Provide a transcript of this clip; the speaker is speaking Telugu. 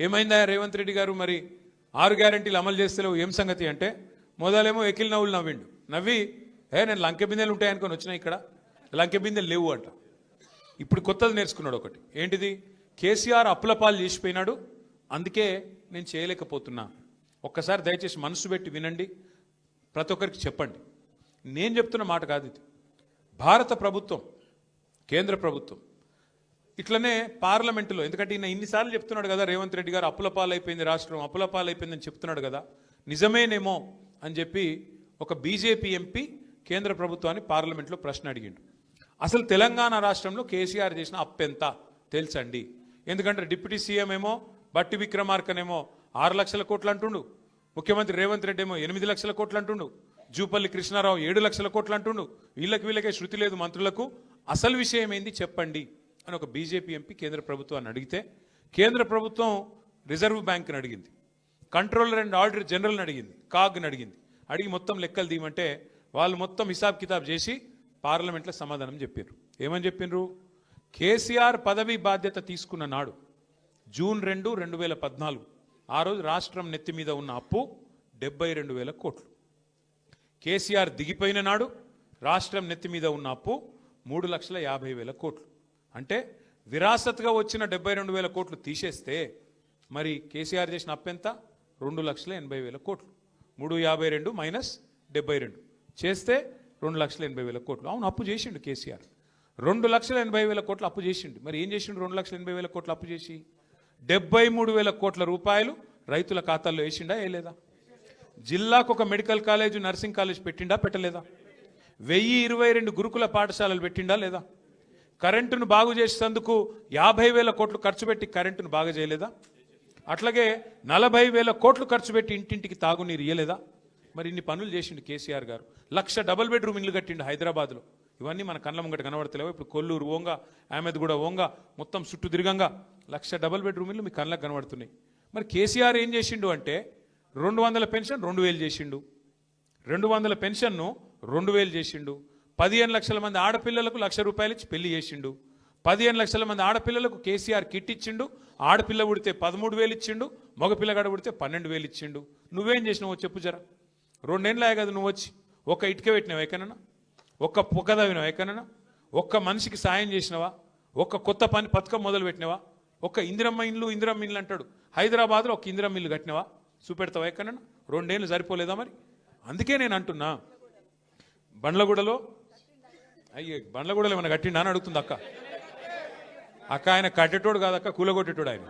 ఏమైందా రేవంత్ రెడ్డి గారు మరి? ఆరు గ్యారంటీలు అమలు చేస్తలేవు. ఏం సంగతి అంటే మొదలేమో ఎకిల్ నవ్వులు నవ్విండు. నవ్వి ఏ నేను లంకె బిందెలు ఉంటాయనుకొని వచ్చినా ఇక్కడ? లంకె బిందెలు లేవు అంట. ఇప్పుడు కొత్తది నేర్చుకున్నాడు ఒకటి. ఏంటిది? కేసీఆర్ అప్పులపాలు చేసిపోయినాడు. అందుకే నేను చేయలేకపోతున్నా. ఒక్కసారి దయచేసి మనసు పెట్టి వినండి. ప్రతి ఒక్కరికి చెప్పండి. నేను చెప్తున్న మాట కాదు ఇది. భారత ప్రభుత్వం కేంద్ర ప్రభుత్వం ఇట్లనే పార్లమెంటులో ఎందుకంటే ఈయన ఇన్నిసార్లు చెప్తున్నాడు కదా రేవంత్ రెడ్డి గారు అప్పుల పాలైపోయింది రాష్ట్రం అప్పుల పాలైపోయిందని చెప్తున్నాడు కదా నిజమేనేమో అని చెప్పి ఒక బీజేపీ ఎంపీ కేంద్ర ప్రభుత్వాన్ని పార్లమెంట్లో ప్రశ్న అడిగిండు. అసలు తెలంగాణ రాష్ట్రంలో కేసీఆర్ చేసిన అప్పెంత తెలుసండి. ఎందుకంటే డిప్యూటీ సీఎం ఏమో బట్టి విక్రమార్కనేమో ఆరు లక్షల కోట్లు అంటుండు. ముఖ్యమంత్రి రేవంత్ రెడ్డి ఏమో ఎనిమిది లక్షల కోట్లు అంటుండు. జూపల్లి కృష్ణారావు ఏడు లక్షల కోట్లు అంటుండు. వీళ్ళకి వీళ్ళకే శృతి లేదు మంత్రులకు. అసలు విషయం ఏంది చెప్పండి. అని ఒక బీజేపీ ఎంపీ కేంద్ర ప్రభుత్వాన్ని అడిగితే కేంద్ర ప్రభుత్వం రిజర్వ్ బ్యాంక్ని అడిగింది. కంట్రోలర్ అండ్ ఆడిటర్ జనరల్ని అడిగింది. కాగ్ని అడిగింది. అడిగి మొత్తం లెక్కలు తీయమంటే వాళ్ళు మొత్తం హిసాబ్ కితాబ్ చేసి పార్లమెంట్లో సమాధానం చెప్పారు ఏమని చెప్పిండ్రు కేసీఆర్ పదవి బాధ్యత తీసుకున్న నాడు జూన్ రెండు రెండు వేల పద్నాలుగు ఆ రోజు రాష్ట్రం నెత్తి మీద ఉన్న అప్పు డెబ్బై రెండు వేల కోట్లు. కేసీఆర్ దిగిపోయిన నాడు రాష్ట్రం నెత్తి మీద ఉన్న అప్పు మూడు లక్షల యాభై వేల కోట్లు. అంటే విరాసత్గా వచ్చిన డెబ్బై రెండు వేల కోట్లు తీసేస్తే మరి కేసీఆర్ చేసిన అప్పెంత? రెండు లక్షల ఎనభై వేల కోట్లు. మూడు యాభై రెండు మైనస్ డెబ్బై రెండు. చేస్తే రెండు లక్షల ఎనభై వేల కోట్లు. అవును అప్పు చేసిండు కేసీఆర్. రెండు లక్షల ఎనభై వేల కోట్లు అప్పు చేసిండు. మరి ఏం చేసిండు రెండు లక్షల ఎనభై వేల కోట్లు అప్పు చేసి? డెబ్బై మూడు వేల కోట్ల రూపాయలు రైతుల ఖాతాల్లో వేసిండా వేయలేదా? జిల్లాకు ఒక మెడికల్ కాలేజ్ నర్సింగ్ కాలేజ్ పెట్టిండా పెట్టలేదా? వెయ్యి ఇరవై రెండు గురుకుల పాఠశాలలు పెట్టిండా లేదా? కరెంటును బాగు చేసేందుకు యాభై వేల కోట్లు ఖర్చు పెట్టి కరెంటును బాగు చేయలేదా? అట్లాగే నలభై వేల కోట్లు ఖర్చు పెట్టి ఇంటింటికి తాగునీరు ఇయ్యలేదా? మరి ఇన్ని పనులు చేసిండు కేసీఆర్ గారు. లక్ష డబుల్ బెడ్రూమ్ ఇల్లు కట్టిండు హైదరాబాద్లో. ఇవన్నీ మన కళ్ళ ముంగట కనబడతలేవు? ఇప్పుడు కొల్లూరు ఓంగ అహ్మద్గూడ ఓంగా ఓంగ మొత్తం చుట్టూ తిరగంగా లక్ష డబుల్ బెడ్రూమ్ ఇల్లు మీ కళ్ళకు కనబడుతున్నాయి. మరి కేసీఆర్ ఏం చేసిండు అంటే రెండు వందల పెన్షన్ రెండు వేలు చేసిండు. రెండు వందల పెన్షన్ను రెండు వేలు చేసిండు. పదిహేను లక్షల మంది ఆడపిల్లలకు లక్ష రూపాయలు ఇచ్చి పెళ్ళి చేసిండు. పదిహేను లక్షల మంది ఆడపిల్లలకు కేసీఆర్ కిట్ ఇచ్చిండు. ఆడపిల్ల పుడితే పదమూడు వేలు ఇచ్చిండు. మగపిల్లగాడ పుడితే పన్నెండు వేలు ఇచ్చిండు. నువ్వేం చేసినావు చెప్పు జరా. రెండేళ్ళే కదా నువ్వు వచ్చి. ఒక్క ఇటుక పెట్టినావు ఎక్కడన్నా? ఒక్క పొగ తవ్వినావు ఎక్కడన్నా? ఒక్క మనిషికి సాయం చేసినవా? ఒక్క కొత్త పని పథకం మొదలు పెట్టినవా? ఒక్క ఇందిరమ్మ ఇల్లు ఇందిరమ్మ ఇల్లు అంటాడు. హైదరాబాద్లో ఒక ఇందిరమ్మ ఇల్లు కట్టినవా? చూపెడతావా ఎక్కడన్నా? రెండేళ్ళు సరిపోలేదా మరి? అందుకే నేను అంటున్నా. బండ్లగూడలో అయ్యే బండ్లగూడలో ఏమైనా కట్టిండా అని అడుగుతుంది అక్క. అక్క ఆయన కట్టేటోడు కాదక్క కూలగొట్టేటోడు ఆయన.